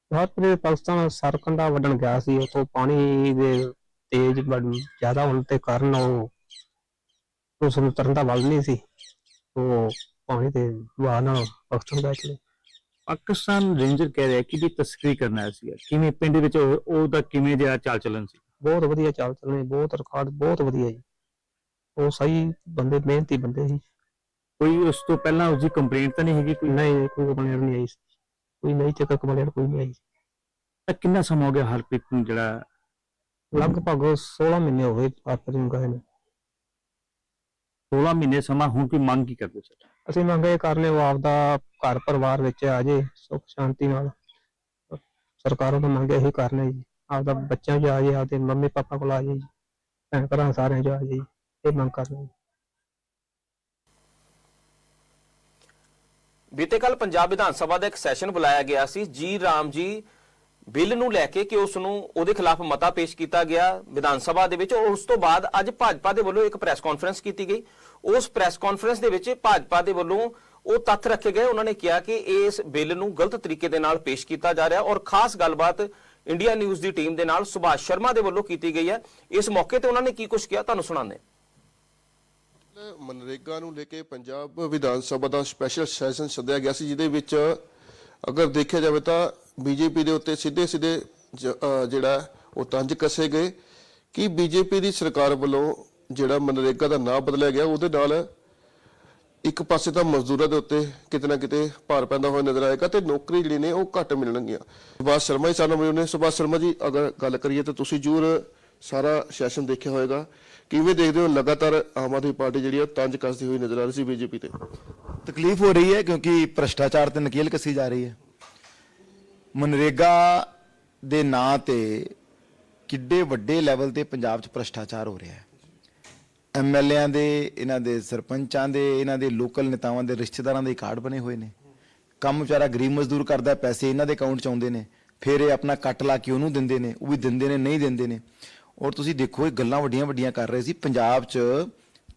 ਭਾਰਤ ਪਾਕਿਸਤਾਨ ਸਰਕੰਡਾ ਵੱਢਣ ਗਿਆ ਸੀ ਉਥੋਂ ਪਾਣੀ ਦੇ ਤੇਜ਼ ਜ਼ਿਆਦਾ ਹੋਣ ਦੇ ਕਾਰਨ ਉਹ ਉਸ ਨੂੰ ਤਰਨ ਦਾ ਵੱਲ ਨਹੀਂ ਸੀ। ਉਹ ਪਾਣੀ ਦੇ ਵਹਾਅ ਨਾਲ ਪਾਕਿਸਤਾਨ ਗਿਆ। ਚਲੇ ਪਾਕਿਸਤਾਨ ਰੇਂਜਰ ਕਹਿ ਰਿਹਾ ਕਿ ਵੀ ਤਸਕਰੀ ਕਰਨਾ ਸੀਗਾ। ਕਿਵੇਂ ਪਿੰਡ ਵਿੱਚ ਉਹ- ਉਹਦਾ ਕਿਵੇਂ ਜਿਹੜਾ ਚਾਲ ਚੱਲਣ ਸੀ? ਬਹੁਤ ਵਧੀਆ ਚਾਲ ਚੱਲਣੇ ਬਹੁਤ ਰਿਕਾਰਡ ਬਹੁਤ ਵਧੀਆ ਜੀ। ਉਹ ਸਹੀ ਬੰਦੇ ਮਿਹਨਤੀ ਬੰਦੇ ਸੀ। ਕੋਈ ਉਸ ਤੋਂ ਪਹਿਲਾਂ ਉਸ ਦੀ ਕੰਪਲੇਂਟ ਤਾਂ ਨਹੀਂ ਹੈਗੀ ਕੋਈ? ਨਹੀਂ ਕੋਈ ਕੰਪਲੇਂਟ ਨਹੀਂ ਆਈ ਕੋਈ ਨਹੀਂ ਚੱਕ ਕੰਪਲੇਂਟ ਕੋਈ ਨਹੀਂ ਆਈ ਤਾਂ ਕਿੰਨਾ ਸਮਾਂ ਹੋ ਗਿਆ ਹਰਪ੍ਰੀਤ ਨੂੰ ਜਿਹੜਾ ਲਗਭਗ 16 ਮਹੀਨੇ ਹੋ ਗਏ ਆਪਸ ਨੂੰ ਗਏ ਨੇ। 16 ਮਹੀਨੇ ਸਮਾਂ ਹੁਣ ਕੋਈ ਮੰਗ ਕੀ ਕਰਦੇ ਸਰ? ਅਸੀਂ ਮੰਗ ਇਹ ਕਰਨੇ ਉਹ ਆਪਦਾ ਘਰ ਪਰਿਵਾਰ ਵਿੱਚ ਆ ਜੇ ਸੁੱਖ ਸ਼ਾਂਤੀ ਨਾਲ। ਸਰਕਾਰੋਂ ਤੋਂ ਮੰਗ ਇਹੀ ਕਰਨੇ ਜੀ। ਆਪਦਾ ਬੱਚਿਆਂ 'ਚ ਆ ਜੇ ਆਪਦੇ ਮੰਮੀ ਪਾਪਾ ਕੋਲ ਆ ਜੇ ਜੀ। ਭੈਣ ਭਰਾ ਸਾਰਿਆਂ ਜੇ ਜੀ। ਇਹ ਮੰਗ ਕਰਨੇ ਬੀਤੇ ਕੱਲ ਪੰਜਾਬ ਵਿਧਾਨ ਸਭਾ ਦਾ ਇੱਕ ਸੈਸ਼ਨ ਬੁਲਾਇਆ ਗਿਆ ਸੀ। ਜੀ ਰਾਮ ਜੀ ਬਿੱਲ ਨੂੰ ਲੈ ਕੇ ਕਿ ਉਸ ਨੂੰ ਉਹਦੇ ਖਿਲਾਫ ਮਤਾ ਪੇਸ਼ ਕੀਤਾ ਗਿਆ ਵਿਧਾਨ ਸਭਾ ਦੇ ਵਿੱਚ। ਔਰ ਉਸ ਤੋਂ ਬਾਅਦ ਅੱਜ ਭਾਜਪਾ ਦੇ ਵੱਲੋਂ ਇੱਕ ਪ੍ਰੈਸ ਕਾਨਫਰੰਸ ਕੀਤੀ ਗਈ। ਉਸ ਪ੍ਰੈਸ ਕਾਨਫਰੰਸ ਦੇ ਵਿੱਚ ਭਾਜਪਾ ਦੇ ਵੱਲੋਂ ਉਹ ਤੱਥ ਰੱਖੇ ਗਏ। ਉਹਨਾਂ ਨੇ ਕਿਹਾ ਕਿ ਇਸ ਬਿੱਲ ਨੂੰ ਗਲਤ ਤਰੀਕੇ ਦੇ ਨਾਲ ਪੇਸ਼ ਕੀਤਾ ਜਾ ਰਿਹਾ ਔਰ ਖਾਸ ਗੱਲਬਾਤ ਇੰਡੀਆ ਨਿਊਜ਼ ਦੀ ਟੀਮ ਦੇ ਨਾਲ ਸੁਭਾਸ਼ ਸ਼ਰਮਾ ਦੇ ਵੱਲੋਂ ਕੀਤੀ ਗਈ ਹੈ। ਇਸ ਮੌਕੇ ਤੇ ਉਹਨਾਂ ਨੇ ਕੀ ਕੁਝ ਕਿਹਾ? ਤੁਹਾਨੂੰ ਸੁਣਾਉਂਦੇ ਮਨਰੇਗਾ ਨੂੰ ਲੈ ਕੇ ਪੰਜਾਬ ਵਿਧਾਨ ਸਭਾ ਦਾ ਸਪੈਸ਼ਲ ਸੈਸ਼ਨ ਸੱਦਿਆ ਗਿਆ ਸੀ, ਜਿਹਦੇ ਵਿੱਚ ਅਗਰ ਦੇਖਿਆ ਜਾਵੇ ਤਾਂ ਬੀਜੇਪੀ ਦੇ ਉੱਤੇ ਸਿੱਧੇ ਸਿੱਧੇ ਜਿਹੜਾ ਉਹ ਤੰਜ ਕੱਸੇ ਗਏ ਕਿ ਬੀਜੇਪੀ ਦੀ ਸਰਕਾਰ ਵੱਲੋਂ ਜਿਹੜਾ ਮਨਰੇਗਾ ਦਾ ਨਾਂ ਬਦਲਿਆ ਗਿਆ, ਉਹਦੇ ਨਾਲ ਇੱਕ ਪਾਸੇ ਤਾਂ ਮਜ਼ਦੂਰਾਂ ਦੇ ਉੱਤੇ ਕਿਤੇ ਨਾ ਕਿਤੇ ਭਾਰ ਪੈਂਦਾ ਹੋਇਆ ਨਜ਼ਰ ਆਏਗਾ ਤੇ ਨੌਕਰੀ ਜਿਹੜੀ ਨੇ ਉਹ ਘੱਟ ਮਿਲਣਗੀਆਂ। ਸੁਭਾਸ਼ ਸ਼ਰਮਾ ਜੀ ਸਾਨੂੰ ਮਿਲੇ ਸੁਭਾਸ਼ ਸ਼ਰਮਾ ਜੀ, ਅਗਰ ਗੱਲ ਕਰੀਏ ਤਾਂ ਤੁਸੀਂ ਜਰੂਰ ਸਾਰਾ ਸੈਸ਼ਨ ਦੇਖਿਆ ਹੋਵੇਗਾ ਕਿਵੇਂ ਦੇਖਦੇ ਹੋ ਲਗਾਤਾਰ ਆਮ ਆਦਮੀ ਪਾਰਟੀ ਜਿਹੜੀ ਹੈ ਤੰਜ ਕੱਸਦੀ ਹੋਈ ਨਜ਼ਰ ਆ ਰਹੀ ਸੀ ਬੀਜੇਪੀ ਤੇ? ਤਕਲੀਫ ਹੋ ਰਹੀ ਹੈ ਕਿਉਂਕਿ ਭ੍ਰਸ਼ਟਾਚਾਰ ਤੇ ਨਕੇਲ ਕੱਸੀ ਜਾ ਰਹੀ ਹੈ। ਮਨਰੇਗਾ ਦੇ ਨਾਂ ਤੇ ਕਿੱਡੇ ਵੱਡੇ ਲੈਵਲ ਤੇ ਪੰਜਾਬ 'ਚ ਭ੍ਰਸ਼ਟਾਚਾਰ ਹੋ ਰਿਹਾ ਹੈ। ਐਮਐਲਏਆਂ ਦੇ, ਇਹਨਾਂ ਦੇ ਸਰਪੰਚਾਂ ਦੇ, ਇਹਨਾਂ ਦੇ ਲੋਕਲ ਨੇਤਾਵਾਂ ਦੇ ਰਿਸ਼ਤੇਦਾਰਾਂ ਦੇ ਕਾਰਡ ਬਣੇ ਹੋਏ ਨੇ। ਕੰਮ ਵਿਚਾਰਾ ਗਰੀਬ ਮਜ਼ਦੂਰ ਕਰਦਾ, ਪੈਸੇ ਇਹਨਾਂ ਦੇ ਅਕਾਊਂਟ 'ਚ ਆਉਂਦੇ ਨੇ। ਫਿਰ ਇਹ ਆਪਣਾ ਕੱਟ ਲਾ ਕੇ ਉਹਨੂੰ ਦਿੰਦੇ ਨੇ, ਉਹ ਵੀ ਦਿੰਦੇ ਨੇ, ਨਹੀਂ ਦਿੰਦੇ ਨੇ। ਔਰ ਤੁਸੀਂ ਦੇਖੋ, ਇਹ ਗੱਲਾਂ ਵੱਡੀਆਂ ਵੱਡੀਆਂ ਕਰ ਰਹੇ ਸੀ। ਪੰਜਾਬ 'ਚ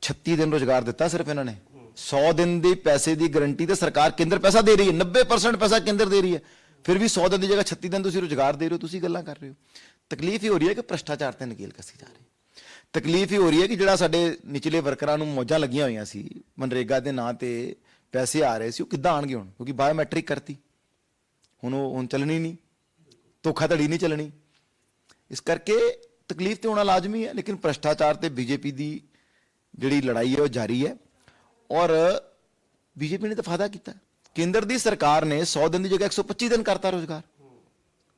36 ਦਿਨ ਰੋਜ਼ਗਾਰ ਦਿੱਤਾ ਸਿਰਫ ਇਹਨਾਂ ਨੇ। 100 ਦਿਨ ਦੀ ਪੈਸੇ ਦੀ ਗਾਰੰਟੀ ਤੇ ਸਰਕਾਰ ਕੇਂਦਰ ਪੈਸਾ ਦੇ ਰਹੀ ਹੈ। 90% ਪੈਸਾ ਕੇਂਦਰ ਦੇ ਰਹੀ ਹੈ। ਫਿਰ ਵੀ 100 ਦਿਨ ਦੀ ਜਗ੍ਹਾ 36 ਦਿਨ ਤੁਸੀਂ ਰੋਜ਼ਗਾਰ ਦੇ ਰਹੇ ਹੋ, ਤੁਸੀਂ ਗੱਲਾਂ ਕਰ ਰਹੇ ਹੋ। ਤਕਲੀਫ ਹੀ ਹੋ ਰਹੀ ਹੈ ਕਿ ਭ੍ਰਸ਼ਟਾਚਾਰ ਤੇ ਨਕੇਲ ਕੱਸੀ ਜਾ ਰਹੀ ਤਕਲੀਫ ਹੀ ਹੋ ਰਹੀ ਹੈ ਕਿ ਜਿਹੜਾ ਸਾਡੇ ਨਿਚਲੇ ਵਰਕਰਾਂ ਨੂੰ ਮੌਜਾਂ ਲੱਗੀਆਂ ਹੋਈਆਂ ਸੀ, ਮਨਰੇਗਾ ਦੇ ਨਾਂ ਤੇ ਪੈਸੇ ਆ ਰਹੇ ਸੀ, ਉਹ ਕਿੱਦਾਂ ਆਣਗੇ ਹੁਣ? ਕਿਉਂਕਿ ਬਾਇਓਮੈਟ੍ਰਿਕ ਕਰਤੀ। ਹੁਣ ਉਹ ਹੁਣ ਚੱਲਣੀ ਨਹੀਂ। ਧੋਖਾਧੜੀ ਨਹੀਂ ਚੱਲਣੀ। ਇਸ ਕਰਕੇ ਤਕਲੀਫ ਤੇ ਹੋਣਾ ਲਾਜ਼ਮੀ ਹੈ, ਲੇਕਿਨ ਭ੍ਰਸ਼ਟਾਚਾਰ ਤੇ ਬੀਜੇਪੀ ਦੀ ਜਿਹੜੀ ਲੜਾਈ ਹੈ, ਉਹ ਜਾਰੀ ਹੈ। ਔਰ ਬੀਜੇਪੀ ਨੇ ਤਾਂ ਫਾਇਦਾ ਕੀਤਾ। ਕੇਂਦਰ ਦੀ ਸਰਕਾਰ ਨੇ 100 ਦਿਨ ਦੀ ਜਗ੍ਹਾ 125 ਦਿਨ ਕਰਤਾ ਰੋਜ਼ਗਾਰ।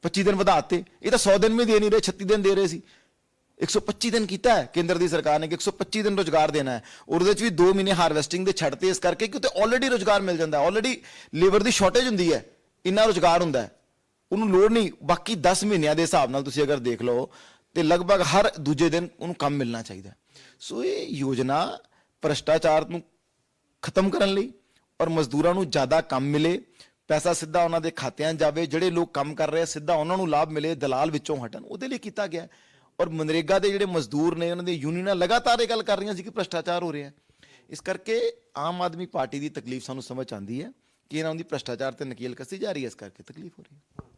25 ਦਿਨ ਵਧਾਤੇ। ਇਹ ਤਾਂ 100 ਦਿਨ ਵੀ ਦੇ ਨਹੀਂ ਰਹੇ 36 ਦਿਨ ਦੇ ਰਹੇ ਸੀ। 125 ਦਿਨ ਕੀਤਾ ਹੈ ਕੇਂਦਰ ਦੀ ਸਰਕਾਰ ਨੇ ਕਿ 125 ਦਿਨ ਰੋਜ਼ਗਾਰ ਦੇਣਾ ਹੈ। ਉਹਦੇ ਚ ਵੀ 2 ਮਹੀਨੇ ਹਾਰਵੈਸਟਿੰਗ ਦੇ ਛੱਡਤੇ ਇਸ ਕਰਕੇ ਕਿ ਉੱਤੇ ਆਲਰੇਡੀ ਰੋਜ਼ਗਾਰ ਮਿਲ ਜਾਂਦਾ ਹੈ। ਆਲਰੇਡੀ ਲੇਬਰ ਦੀ ਸ਼ਾਰਟੇਜ ਹੁੰਦੀ ਹੈ। ਇੰਨਾ ਰੋਜ਼ਗਾਰ ਹੁੰਦਾ ਹੈ। ਉਹਨੂੰ ਲੋੜ ਨਹੀਂ। ਬਾਕੀ 10 ਮਹੀਨਿਆਂ ਦੇ ਹਿਸਾਬ ਨਾਲ ਤੁਸੀਂ ਅਗਰ ਦੇਖ ਲਓ ਤੇ ਲਗਭਗ ਹਰ ਦੂਜੇ ਦਿਨ ਉਹਨੂੰ ਕੰਮ ਮਿਲਣਾ ਚਾਹੀਦਾ। ਸੋ ਇਹ ਯੋਜਨਾ ਭ੍ਰਸ਼ਟਾਚਾਰ ਨੂੰ ਖਤਮ ਕਰਨ ਲਈ ਔਰ ਮਜ਼ਦੂਰਾਂ ਨੂੰ ਜ਼ਿਆਦਾ ਕੰਮ ਮਿਲੇ, ਪੈਸਾ ਸਿੱਧਾ ਉਹਨਾਂ ਦੇ ਖਾਤਿਆਂ ਜਾਵੇ, ਜਿਹੜੇ ਲੋਕ ਕੰਮ ਕਰ ਰਹੇ ਆ, ਸਿੱਧਾ ਉਹਨਾਂ ਨੂੰ ਲਾਭ ਮਿਲੇ, ਦਲਾਲ ਵਿੱਚੋਂ ਹਟਣ, ਉਹਦੇ ਲਈ ਕੀਤਾ ਗਿਆ। ਔਰ ਮਨਰੇਗਾ ਦੇ ਜਿਹੜੇ ਮਜ਼ਦੂਰ ਨੇ, ਉਹਨਾਂ ਦੀ ਯੂਨੀਅਨਾਂ ਲਗਾਤਾਰ ਇਹ ਗੱਲ ਕਰ ਰਹੀਆਂ ਸੀ ਕਿ ਭ੍ਰਸ਼ਟਾਚਾਰ ਹੋ ਰਿਹਾ ਇਸ ਕਰਕੇ ਆਮ ਆਦਮੀ ਪਾਰਟੀ ਦੀ ਤਕਲੀਫ ਸਾਨੂੰ ਸਮਝ ਆਉਂਦੀ ਹੈ ਕਿ ਇਹਨਾਂ ਦੀ ਭ੍ਰਸ਼ਟਾਚਾਰ ਤੇ ਨਕੀਲ ਕੱਸੀ ਜਾ ਰਹੀ ਹੈ, ਇਸ ਕਰਕੇ ਤਕਲੀਫ ਹੋ ਰਹੀ ਹੈ।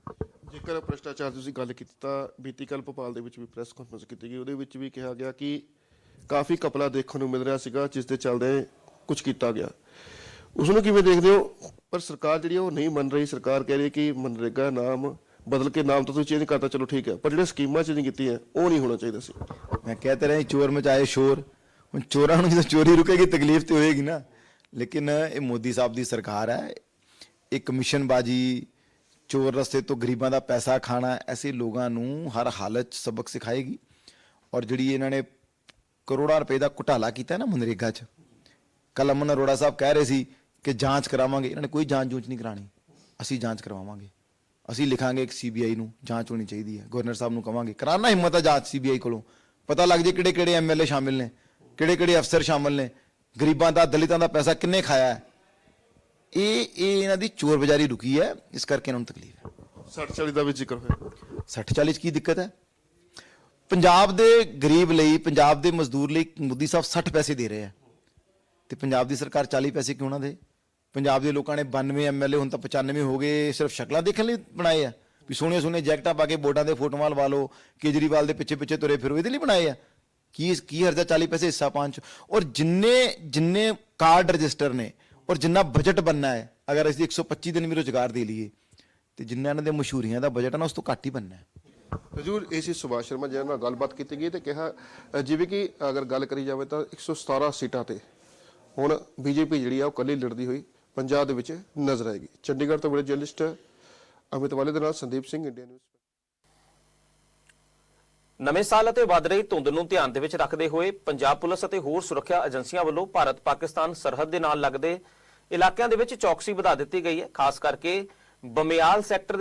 ਜੇਕਰ ਭ੍ਰਿਸ਼ਟਾਚਾਰ ਦੀ ਤੁਸੀਂ ਗੱਲ ਕੀਤੀ ਤਾਂ ਬੀਤੀ ਕੱਲ ਭੋਪਾਲ ਦੇ ਵਿੱਚ ਵੀ ਪ੍ਰੈਸ ਕਾਨਫਰੰਸ ਕੀਤੀ ਗਈ। ਉਹਦੇ ਵਿੱਚ ਵੀ ਕਿਹਾ ਗਿਆ ਕਿ ਕਾਫੀ ਕਪਲਾ ਦੇਖਣ ਨੂੰ ਮਿਲ ਰਿਹਾ ਸੀਗਾ, ਜਿਸ ਦੇ ਚੱਲਦੇ ਕੁਝ ਕੀਤਾ ਗਿਆ। ਉਸ ਨੂੰ ਕਿਵੇਂ ਦੇਖਦੇ ਹੋ? ਪਰ ਸਰਕਾਰ ਜਿਹੜੀ ਉਹ ਨਹੀਂ ਮੰਨ ਰਹੀ। ਸਰਕਾਰ ਕਹਿ ਰਹੀ ਕਿ ਮਨਰੇਗਾ ਨਾਮ ਬਦਲ ਕੇ ਨਾਮ ਤਾਂ ਤੁਸੀਂ ਚੇਂਜ ਕਰਤਾ, ਚਲੋ ਠੀਕ ਹੈ। ਪਰ ਜਿਹੜੇ ਸਕੀਮਾਂ ਚੇਂਜ ਕੀਤੀਆਂ, ਉਹ ਨਹੀਂ ਹੋਣਾ ਚਾਹੀਦਾ ਸੀ। ਮੈਂ ਕਹਤੇ ਰਹੇ ਚੋਰ ਮਚਾਏ ਸ਼ੋਰ। ਹੁਣ ਚੋਰਾਂ ਨੂੰ ਜਦੋਂ ਚੋਰੀ ਰੁਕੇਗੀ, ਤਕਲੀਫ ਤੇ ਹੋਏਗੀ ਨਾ। ਲੇਕਿਨ ਇਹ ਮੋਦੀ ਸਾਹਿਬ ਦੀ ਸਰਕਾਰ ਹੈ। ਇਹ ਕਮਿਸ਼ਨ ਬਾਜੀ ਚੋਰ ਰਸਤੇ ਤੋਂ ਗਰੀਬਾਂ ਦਾ ਪੈਸਾ ਖਾਣਾ, ਐਸੇ ਲੋਕਾਂ ਨੂੰ ਹਰ ਹਾਲਤ 'ਚ ਸਬਕ ਸਿਖਾਏਗੀ। ਔਰ ਜਿਹੜੀ ਇਹਨਾਂ ਨੇ ਕਰੋੜਾਂ ਰੁਪਏ ਦਾ ਘੁਟਾਲਾ ਕੀਤਾ ਨਾ ਮਨਰੇਗਾ 'ਚ ਕੱਲ ਅਮਨ ਅਰੋੜਾ ਸਾਹਿਬ ਕਹਿ ਰਹੇ ਸੀ ਕਿ ਜਾਂਚ ਕਰਾਵਾਂਗੇ। ਇਹਨਾਂ ਨੇ ਕੋਈ ਜਾਂਚ ਜੂਚ ਨਹੀਂ ਕਰਾਣੀ। ਅਸੀਂ ਜਾਂਚ ਕਰਵਾਵਾਂਗੇ। ਅਸੀਂ ਲਿਖਾਂਗੇ ਇੱਕ ਸੀਬੀਆਈ ਨੂੰ, ਜਾਂਚ ਹੋਣੀ ਚਾਹੀਦੀ ਹੈ। ਗਵਰਨਰ ਸਾਹਿਬ ਨੂੰ ਕਵਾਂਗੇ ਕਰਾਣਾ ਹਿੰਮਤ ਹੈ ਜਾਂਚ ਸੀਬੀਆਈ ਕੋਲੋਂ। ਪਤਾ ਲੱਗ ਜੇ ਕਿਹੜੇ ਕਿਹੜੇ ਐਮਐਲਏ ਸ਼ਾਮਿਲ ਨੇ ਕਿਹੜੇ ਕਿਹੜੇ ਅਫਸਰ ਸ਼ਾਮਿਲ ਨੇ। ਗਰੀਬਾਂ ਦਾ, ਦਲਿਤਾਂ ਦਾ ਪੈਸਾ ਕਿੰਨੇ ਖਾਇਆ ਹੈ? ਇਹ ਇਹ ਇਹਨਾਂ ਦੀ ਚੋਰ ਬਜ਼ਾਰੀ ਰੁਕੀ ਹੈ ਇਸ ਕਰਕੇ ਇਹਨਾਂ ਨੂੰ ਤਕਲੀਫ ਹੈ। 60 40 ਦਾ ਵੀ ਜ਼ਿਕਰ ਹੋਇਆ। 60 40 ਕੀ ਦਿੱਕਤ ਹੈ? ਪੰਜਾਬ ਦੇ ਗਰੀਬ ਲਈ ਪੰਜਾਬ ਦੇ ਮਜ਼ਦੂਰ ਲਈ ਮੋਦੀ ਸਾਹਿਬ 60 ਪੈਸੇ ਦੇ ਰਹੇ ਆ ਤੇ ਪੰਜਾਬ ਦੀ ਸਰਕਾਰ 40 ਪੈਸੇ ਕਿਉਂ ਨਾ ਦੇ? ਪੰਜਾਬ ਦੇ ਲੋਕਾਂ ਨੇ 92 ਐਮਐਲਏ ਹੁਣ ਤਾਂ 95 ਹੋ ਗਏ ਸਿਰਫ ਸ਼ਕਲਾਂ ਦੇਖਣ ਲਈ ਬਣਾਏ ਆ। ਵੀ ਸੋਹਣੇ ਸੋਹਣੇ ਜੈਕਟਾਂ ਪਾ ਕੇ ਬੋਰਡਾਂ ਦੇ ਫੋਟੋਆਂ ਲਵਾ ਲਓ ਕੇਜਰੀਵਾਲ ਦੇ ਪਿੱਛੇ ਪਿੱਛੇ ਤੁਰੇ ਫਿਰੋ ਇਹਦੇ ਲਈ ਬਣਾਏ ਆ। ਕੀ ਕੀ ਹਰਜਾ 40 ਪੈਸੇ ਹਿੱਸਾ ਪਾਉਣ ਚ? ਔਰ ਜਿੰਨੇ ਜਿੰਨੇ ਕਾਰਡ ਰਜਿਸਟਰ ਨੇ ਔਰ ਜਿੰਨਾ ਬਜਟ ਬੰਨਾ ਹੈ ਅਗਰ ਅਸੀਂ 125 ਦਿਨ ਵੀ ਰੋਜ਼ਗਾਰ ਦੇ ਲਈਏ ਤੇ ਜਿੰਨਾ ਇਹਨਾਂ ਦੇ ਮਸ਼ਹੂਰੀਆਂ ਦਾ ਬਜਟ ਹੈ ਨਾ ਉਸ ਤੋਂ ਘੱਟ ਹੀ ਬੰਨਾ ਹੈ। ਹਜੂਰ ਏਸੀ ਸੁਭਾਸ਼ ਸ਼ਰਮਾ ਜੀ ਨਾਲ ਗੱਲਬਾਤ ਕੀਤੀ ਗਈ ਤੇ ਕਿਹਾ ਜਿਵੇਂ ਕਿ ਅਗਰ ਗੱਲ ਕਰੀ ਜਾਵੇ ਤਾਂ 117 ਸੀਟਾਂ ਤੇ ਹੁਣ ਬੀਜੇਪੀ ਜਿਹੜੀ ਆ ਉਹ ਕੱਲੀ ਲੜਦੀ ਹੋਈ ਪੰਜਾਬ ਦੇ ਵਿੱਚ ਨਜ਼ਰ ਆਏਗੀ। ਚੰਡੀਗੜ੍ਹ ਤੋਂ ਬੜੇ ਜਰਨਲਿਸਟ ਅਮਿਤ ਵਾਲੇ ਦੇ ਨਾਲ ਸੰਦੀਪ ਸਿੰਘ ਇੰਡੀਆ ਨਿਊਜ਼ ਨਵੇਂ ਸਾਲ ਅਤੇ ਵੱਧ ਰਹੀ ਧੁੰਦ ਨੂੰ ਧਿਆਨ ਦੇ ਵਿੱਚ ਰੱਖਦੇ ਹੋਏ ਪੰਜਾਬ ਪੁਲਿਸ ਅਤੇ ਹੋਰ ਸੁਰੱਖਿਆ ਏਜੰਸੀਆਂ ਵੱਲੋਂ ਭਾਰਤ ਪਾਕਿਸਤਾਨ ਸਰਹੱਦ ਦੇ ਨਾਲ ਲੱਗਦੇ ਇਲਾਕਿਆਂ ਦੇ ਵਿੱਚ ਚੌਕਸੀ ਵਧਾ ਦਿੱਤੀ ਗਈ ਹੈ ਖਾਸ ਕਰਕੇ ਬਮਿਆਲ ਸੈਕਟਰ ਦੇ